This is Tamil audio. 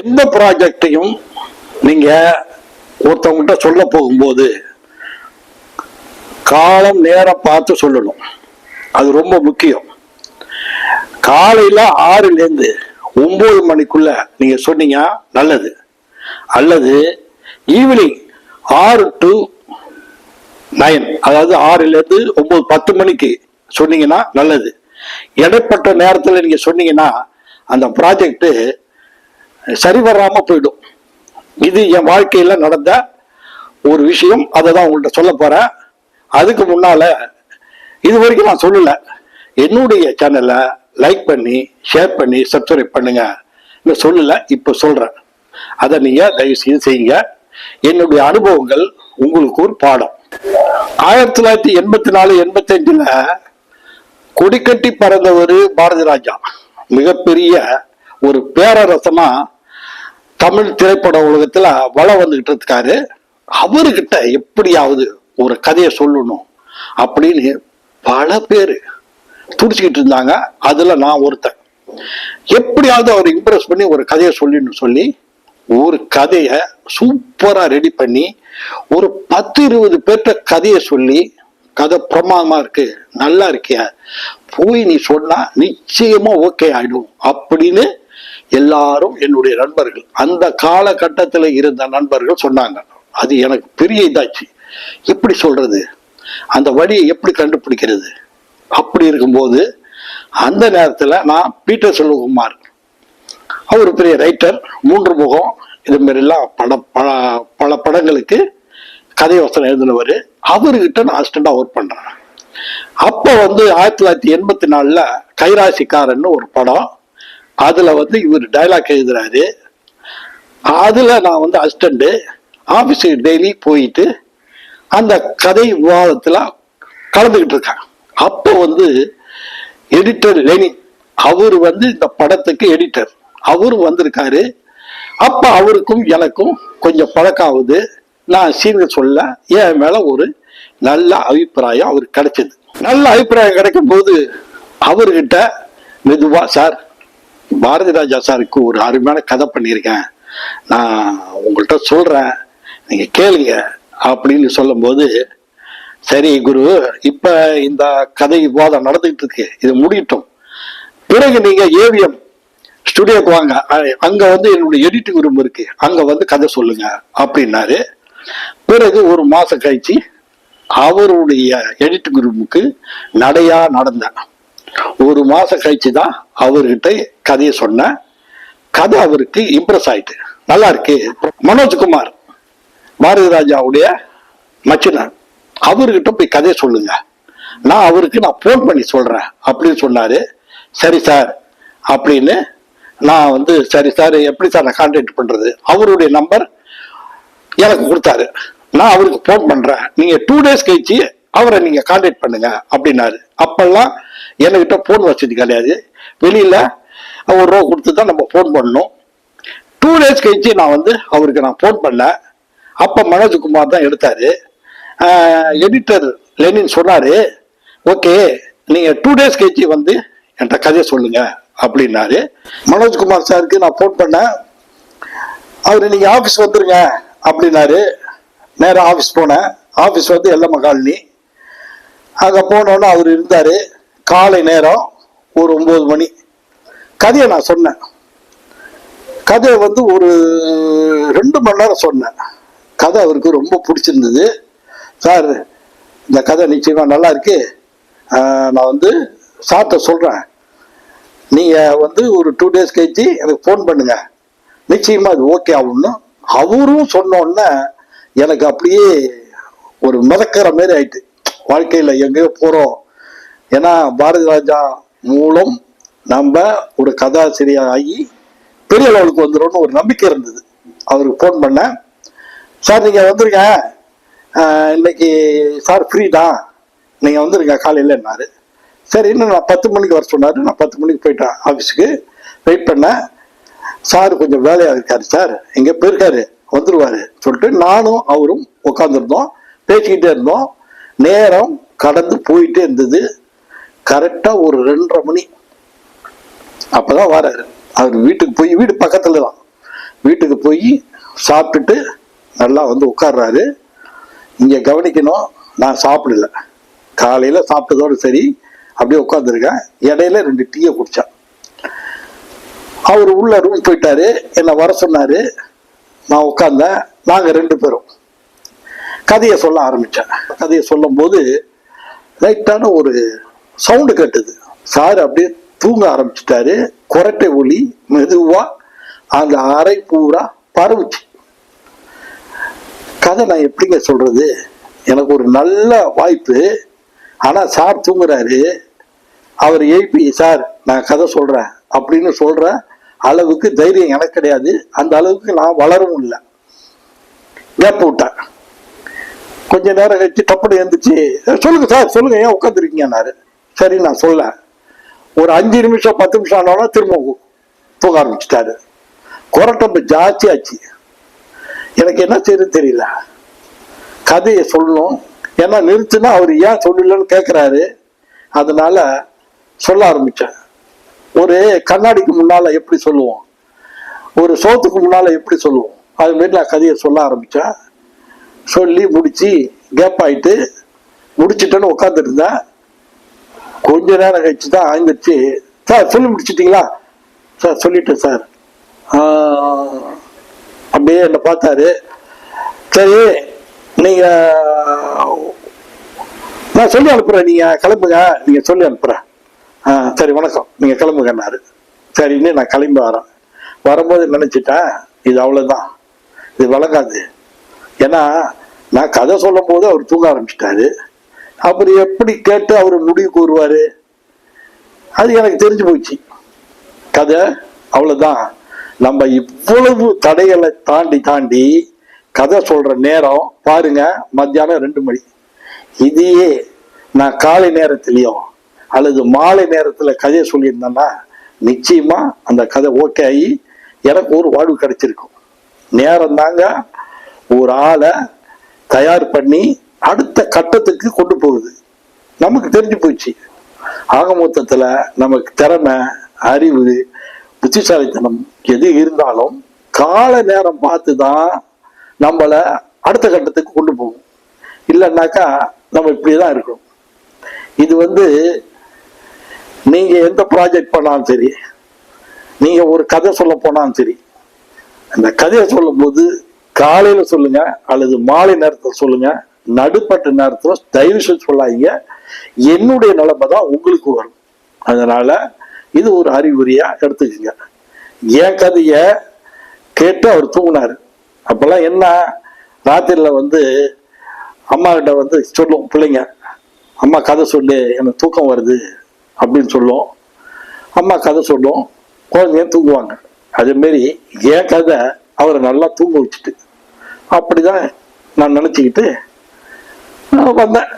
எந்த ப்ராஜெக்டையும் நீங்க ஒருத்தவங்ககிட்ட சொல்ல போகும்போது காலம் நேரம் பார்த்து சொல்லணும். அது ரொம்ப முக்கியம். காலையில ஆறுலேருந்து ஒன்பது மணிக்குள்ள நீங்க சொன்னீங்க நல்லது. அல்லது ஈவினிங் ஆறு டு நைன் அதாவது ஆறுலேருந்து ஒன்பது பத்து மணிக்கு சொன்னீங்கன்னா நல்லது. இடைப்பட்ட நேரத்தில் நீங்க சொன்னீங்கன்னா அந்த ப்ராஜெக்ட்டு சரி வராம போயிடும். இது என் வாழ்க்கையில நடந்த ஒரு விஷயம். அதை தான் உங்கள்கிட்ட சொல்ல போறேன். அதுக்கு முன்னால இது வரைக்கும் நான் சொல்லல. என்னுடைய சேனலை லைக் பண்ணி ஷேர் பண்ணி சப்ஸ்கிரைப் பண்ணுங்க. இன்னும் சொல்லல இப்போ சொல்றேன். அதை நீங்க தயவு செய்து செய்யுங்க. என்னுடைய அனுபவங்கள் உங்களுக்கு ஒரு பாடம். ஆயிரத்தி தொள்ளாயிரத்தி எண்பத்தி நாலு எண்பத்தி அஞ்சுல கொடிக்கட்டி பறந்தவர் பாரதி ராஜா. மிகப்பெரிய ஒரு பேரரசமாக தமிழ் திரைப்பட உலகத்துல வளம் வந்துகிட்டு இருக்காரு. அவர்கிட்ட எப்படியாவது ஒரு கதையை சொல்லணும் அப்படின்னு பல பேர் துடிச்சுக்கிட்டு இருந்தாங்க. அதுல நான் ஒருத்தன். எப்படியாவது அவர் இம்ப்ரெஸ் பண்ணி ஒரு கதையை சொல்லணும்னு சொல்லி ஒரு கதையை சூப்பரா ரெடி பண்ணி ஒரு பத்து இருபது பேர்கிட்ட கதையை சொல்லி கதை பிரமாதமா இருக்கு நல்லா இருக்கிய? போய் நீ சொன்னா நிச்சயமா ஓகே ஆயிடும் அப்படின்னு எல்லாரும் என்னுடைய நண்பர்கள். அந்த காலகட்டத்தில் இருந்த நண்பர்கள் சொன்னாங்க. அது எனக்கு பெரிய இதாச்சு. எப்படி சொல்றது? அந்த வழியை எப்படி கண்டுபிடிக்கிறது? அப்படி இருக்கும்போது அந்த நேரத்தில் நான் பீட்டர் செல்வகுமார். அவர் பெரிய ரைட்டர் மூன்று முகம் இது மாதிரிலாம் பட பல பல படங்களுக்கு கதை வசனம் எழுதினவர். அவர்கிட்ட நான் அசிஸ்டண்டாக ஒர்க் பண்ணுறேன் அப்போ வந்து ஆயிரத்தி தொள்ளாயிரத்தி எண்பத்தி நாலில் கைராசிக்காரன்னு ஒரு படம் அதில் வந்து இவர் டைலாக் எழுதுறாரு. அதில் நான் வந்து அசிஸ்டண்ட்டு ஆஃபீஸுக்கு டெய்லி போயிட்டு அந்த கதை விவாதத்தில் கலந்துக்கிட்டு இருக்கேன். அப்போ வந்து எடிட்டர் லெனி அவர் வந்து இந்த படத்துக்கு எடிட்டர் அவர் வந்திருக்காரு. அப்போ அவருக்கும் எனக்கும் கொஞ்சம் பழக்கம் ஆகுது நான் சீன்கள் சொல்ல என் மேலே ஒரு நல்ல அபிப்பிராயம் அவருக்கு கிடைச்சது. நல்ல அபிப்பிராயம் கிடைக்கும் போது அவர்கிட்ட மெதுவா சார் பாரதி ராஜா சாருக்கு ஒரு அருமையான கதை பண்ணியிருக்கேன். நான் உங்கள்கிட்ட சொல்கிறேன் நீங்கள் கேளுங்க அப்படின்னு சொல்லும்போது சரி குரு இப்போ இந்த கதை விவாதம் நடந்துகிட்டு இருக்கு. இது முடியட்டும். பிறகு நீங்கள் ஏவிஎம் ஸ்டுடியோக்கு வாங்க. அங்கே அங்க வந்து என்னுடைய எடிட்டிங் ரூம் இருக்கு. அங்க வந்து கதை சொல்லுங்க அப்படின்னாரு. பிறகு ஒரு மாசம் கழிச்சு அவருடைய எடிட்டிங் ரூமுக்கு நடையா நடந்தேன். ஒரு மாசம் கழிச்சு தான் அவர்கிட்ட கதையை சொன்னேன். கதை அவருக்கு இம்ப்ரெஸ் ஆயிட்டு. நல்லா இருக்கு. மனோஜ்குமார் பாரதி ராஜாவுடைய மச்சினர் அவர்கிட்ட போய் கதையை சொல்லுங்க. நான் அவருக்கு நான் ஃபோன் பண்ணி சொல்றேன் அப்படின்னு சொன்னாரு. சரி சார் அப்படின்னு நான் வந்து சரி சார் எப்படி சார் நான் கான்டாக்ட் பண்றது? அவருடைய நம்பர் எனக்கு கொடுத்தாரு. நான் அவருக்கு ஃபோன் பண்றேன். நீங்க டூ டேஸ் கழிச்சு அவரை நீங்க கான்டாக்ட் பண்ணுங்க அப்படின்னாரு. அப்பெல்லாம் என்கிட்ட ஃபோன் வசதி கிடையாது வெளியில ஒரு ரூபா கொடுத்து தான் நம்ம ஃபோன் பண்ணணும் டூ டேஸ் கழிச்சு நான் வந்து அவருக்கு நான் ஃபோன் பண்ணேன் அப்போ மனோஜ்குமார் தான் எடுத்தாரு. எடிட்டர் லெனின் சொன்னாரு ஓகே நீங்க டூ டேஸ் கழிச்சு வந்து என்கிட்ட கதையை சொல்லுங்க அப்படின்னாரு. மனோஜ்குமார் சாருக்கு நான் ஃபோன் பண்ணேன் அவர் நீங்க ஆபீஸ் வந்துருங்க அப்படின்னாரு. நேராக ஆபீஸ் போனேன். ஆபீஸ் வந்து எல்லம்ம காலனி. அங்க போனோன்னு அவர் இருந்தாரு. காலை நேரம் ஒரு ஒன்பது மணி. கதையை நான் சொன்னேன். கதையை வந்து ஒரு ரெண்டு மணி நேரம் சொன்னேன். கதை அவருக்கு ரொம்ப பிடிச்சிருந்தது. சார் இந்த கதை நிச்சயமாக நல்லா இருக்கு. நான் வந்து சார்ட்ட சொல்கிறேன் நீங்கள் வந்து ஒரு டூ டேஸ் கழிச்சு எனக்கு ஃபோன் பண்ணுங்க. நிச்சயமாக அது ஓகே ஆகும்னு. அவரும் சொன்னோன்னே எனக்கு அப்படியே ஒரு மிதக்கிற மாதிரி ஆயிட்டு. வாழ்க்கையில் எங்கேயோ போகிறோம் ஏன்னா பாரதி ராஜா மூலம் நம்ம ஒரு கதாசிரியர் ஆகி பெரிய லெவலுக்கு வந்துடும் ஒரு நம்பிக்கை இருந்தது. அவருக்கு ஃபோன் பண்ணேன் சார் நீங்க வந்துருங்க. இன்னைக்கு சார் ஃப்ரீ தான். நீங்க வந்துருங்க காலையிலன்னாரு சரி இன்னும் நான் பத்து மணிக்கு வர சொன்னாரு. நான் பத்து மணிக்கு போயிட்டேன் ஆஃபீஸுக்கு வெயிட் பண்ணேன் சார் கொஞ்சம் வேலையாக இருக்காரு சார். இங்கே போயிருக்காரு? வந்துருவாரு சொல்லிட்டு நானும் அவரும் உட்காந்துருந்தோம் பேசிக்கிட்டே இருந்தோம். நேரம் கடந்து போயிட்டே இருந்தது. கரெக்டாக ஒரு ரெண்டரை மணி. அப்போதான் வராரு. அவர் வீட்டுக்கு போய் வீடு பக்கத்தில் தான் வீட்டுக்கு போய் சாப்பிட்டுட்டு நல்லா வந்து உட்கார்றாரு. இங்கே கவனிக்கணும் நான் சாப்பிடல. காலையில் சாப்பிட்டதோட சரி அப்படியே உட்காந்துருக்கேன் இடையில ரெண்டு டீயை குடித்தேன் அவர் உள்ள ரூம் போயிட்டாரு. என்னை வர சொன்னார். நான் உட்காந்தேன் நாங்கள் ரெண்டு பேரும். கதையை சொல்ல ஆரம்பித்தேன் கதையை சொல்லும்போது லைட்டான ஒரு சவுண்டு கேட்டது. சார் அப்படியே தூங்க ஆரம்பிச்சிட்டாரு. குரட்டை ஒளி மெதுவா அந்த அறை பூரா பரவுச்சு. கதை நான் எப்படிங்க சொல்றது? எனக்கு ஒரு நல்ல வாய்ப்பு. ஆனா சார் தூங்குறாரு. அவர் எழுப்பி சார் நான் கதை சொல்றேன். அப்படின்னு சொல்ற அளவுக்கு தைரியம் எனக்கு கிடையாது. அந்த அளவுக்கு நான் வளரவும் இல்லை. கேப் விட்டேன் கொஞ்ச நேரம் கழிச்சு டப்புனு எழுந்துச்சு. சொல்லுங்க சார் சொல்லுங்க. ஏன் உட்காந்துருக்கீங்கன்னாரு சரி நான் சொல்ல ஒரு அஞ்சு நிமிஷம் பத்து நிமிஷம் ஆனாலும் திரும்ப உ- தூங்க ஆரம்பிச்சிட்டாரு. குரட்டம்பு ஜாஸ்தி ஆச்சு. எனக்கு என்ன செய்யறது தெரியல. கதையை சொல்லணும். ஏன்னா நிறுத்துனா அவர் ஏன் சொல்லலன்னு கேட்குறாரு அதனால சொல்ல ஆரம்பித்தேன் ஒரு கண்ணாடிக்கு முன்னால் எப்படி சொல்லுவோம்? ஒரு சோத்துக்கு முன்னால் எப்படி சொல்லுவோம்? அது நான் கதையை சொல்ல ஆரம்பித்தேன் சொல்லி முடித்து கேப் ஆகிட்டு முடிச்சிட்டேன்னு உட்காந்துருந்தேன் கொஞ்ச நேரம் கழிச்சு தான் ஆய்ந்துச்சு சார் சொல்லி முடிச்சிட்டிங்களா? சார் சொல்லிட்டேன் சார். அப்படியே என்னை பார்த்தாரு. சரி நீங்கள் நான் சொல்லி அனுப்புகிறேன் நீங்கள் கிளம்புங்க. நீங்கள் சொல்லி அனுப்புகிறேன் ஆ சரி வணக்கம். நீங்கள் கிளம்புங்கன்னாரு. சரின்னு நான் கிளம்பி வரேன். வரும்போது நினச்சிட்டேன் இது அவ்வளோதான் இது வழங்காது ஏன்னா நான் கதை சொல்லும் போது அவர் தூங்க ஆரம்பிச்சிட்டாரு. அப்புறம் எப்படி கேட்டு அவர் முடிவு கூறுவார்? அது எனக்கு தெரிஞ்சு போச்சு. கதை அவ்வளவுதான். நம்ம இவ்வளவு தடைகளை தாண்டி தாண்டி கதை சொல்ற நேரம் பாருங்க மத்தியானம் ரெண்டு மணி. இதையே நான் காலை நேரத்திலையும் அல்லது மாலை நேரத்துல கதையை சொல்லியிருந்தேன்னா நிச்சயமா அந்த கதை ஓகே ஆகி எனக்கு ஒரு வாழ்வு கிடைச்சிருக்கும். நேரம் தாங்க ஒரு ஆளை தயார் பண்ணி அடுத்த கட்டத்துக்கு கொண்டு போகுது. நமக்கு தெரிஞ்சு போச்சு. ஆக மொத்தத்தில் நமக்கு திறமை அறிவு புத்திசாலித்தனம் எது இருந்தாலும் கால நேரம் பார்த்து தான் நம்மளை அடுத்த கட்டத்துக்கு கொண்டு போகும். இல்லைன்னாக்கா நம்ம இப்படிதான் இருக்கணும். இது வந்து நீங்கள் எந்த ப்ராஜெக்ட் பண்ணாலும் சரி நீங்கள் ஒரு கதை சொல்ல போனாலும் சரி அந்த கதையை சொல்லும்போது காலையில் சொல்லுங்கள் அல்லது மாலை நேரத்தில் சொல்லுங்கள் நடுப்பட்ட நேரத்தில் தயவு செஞ்சு சொல்லாதீங்க. என்னுடைய நிலைமை தான் உங்களுக்கு வரும். அதனால இது ஒரு அறிகுறியா எடுத்துக்கோங்க. என் கதையை கேட்டு அவர் தூங்கினார். அப்போல்லாம் என்ன? ராத்திரியில் வந்து அம்மா கிட்ட வந்து சொல்லும் பிள்ளைங்க அம்மா கதை சொல்லு எனக்கு தூக்கம் வருது அப்படின்னு சொல்லும். அம்மா கதை சொல்லும். குழந்தைங்க தூங்குவாங்க. அதேமாரி என் கதை அவரை நல்லா தூங்க வச்சுட்டு. அப்படிதான் நான் நினச்சிக்கிட்டு 分かんない。